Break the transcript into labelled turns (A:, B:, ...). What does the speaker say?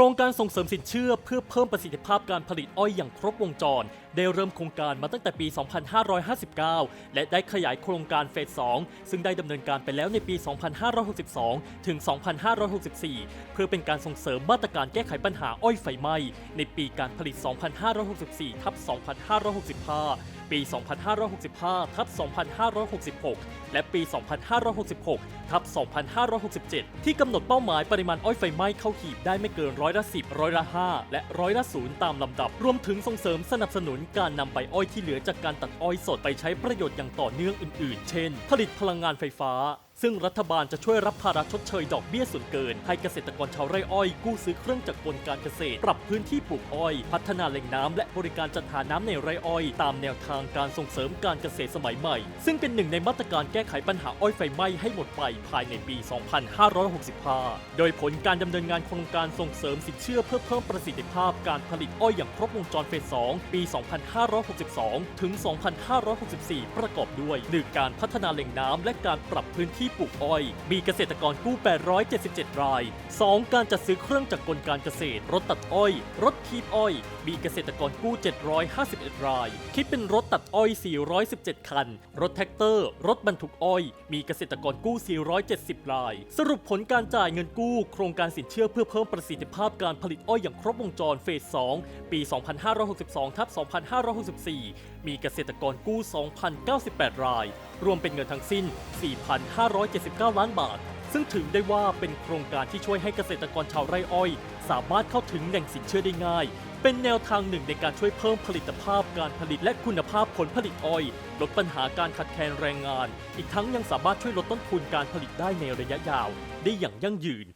A: ครงการส่งเสริมสินเชื่อเพื่อเพิ่มประสิทธิภาพการผลิตอ้อยอย่างครบวงจร ได้เริ่มโครงการมาตั้งแต่ปี 2559 และได้ขยายโครงการเฟส 2 ซึ่งได้ดำเนินการไปแล้วในปี 2562 ถึง 2564 เพื่อเป็นการส่งเสริมมาตรการแก้ไขปัญหาอ้อยไฟไหม้ ในปีการผลิต 2564 ทับ 2565 ปี 2565 ทับ 2566 และปี 2566 ทับ 2567 ที่กำหนดเป้าหมายปริมาณอ้อยไฟไหม้เข้าหีบได้ไม่เกินร้อยละ10ร้อยละ5และร้อยละศูนย์ตามลำดับ รวมถึงส่งเสริมสนับสนุนการนำใบอ้อยที่เหลือจากการตัดอ้อยสดไปใช้ประโยชน์อย่างต่อเนื่องอื่น ๆ เช่น ผลิตพลังงานไฟฟ้า ซึ่งรัฐบาลจะช่วยรับภาระชดเชยดอกเบี้ยส่วนเกิน ให้เกษตรกรชาวไร่อ้อยกู้ซื้อเครื่องจักรกลการเกษตร ปรับพื้นที่ปลูกอ้อย พัฒนาแหล่งน้ำและบริการจัดหาน้ำในไร่อ้อย ตามแนวทางการส่งเสริมการเกษตรสมัยใหม่ ซึ่งเป็นหนึ่งในมาตรการแก้ไขปัญหาอ้อยไฟไหม้ให้หมดไปภายในปี 2565 โดยผลการดำเนินงานโครงการส่งเสริมสินเชื่อเพื่อเพิ่มประสิทธิภาพการผลิตอ้อยอย่างครบวงจรเฟส 2 ปี 2562 ถึง 2564 ประกอบด้วย 1. การพัฒนาแหล่งน้ำและการปรับพื้นที่ปลูกอ้อย มีเกษตรกรกู้ 877 ราย 2. การจัดซื้อเครื่องจักรกลการเกษตร รถตัดอ้อย รถคีบอ้อย มีเกษตรกรกู้ 751 ราย คิดเป็นรถตัดอ้อย 417 คัน รถแท็กเตอร์ รถบรรทุกอ้อย มีเกษตรกรกู้ 470 ราย สรุปผลการจ่ายเงินกู้ โครงการสินเชื่อเพื่อเพิ่มประสิทธิภาพการผลิตอ้อยอย่างครบวงจรเฟส 2 ปี 2562ทับ2564 มีเกษตรกรกู้ 2,098 ราย รวมเป็นเงินทั้งสิ้น179 ล้านบาท ซึ่งถือได้ว่าเป็นโครงการที่ช่วยให้เกษตรกรชาวไร่อ้อย สามารถเข้าถึงแหล่งสินเชื่อได้ง่าย เป็นแนวทางหนึ่งในการช่วยเพิ่มผลิตภาพการผลิตและคุณภาพผลผลิตอ้อย ลดปัญหาการขาดแคลนแรงงาน อีกทั้งยังสามารถช่วยลดต้นทุนการผลิตได้ในระยะยาว ได้อย่างยั่งยืน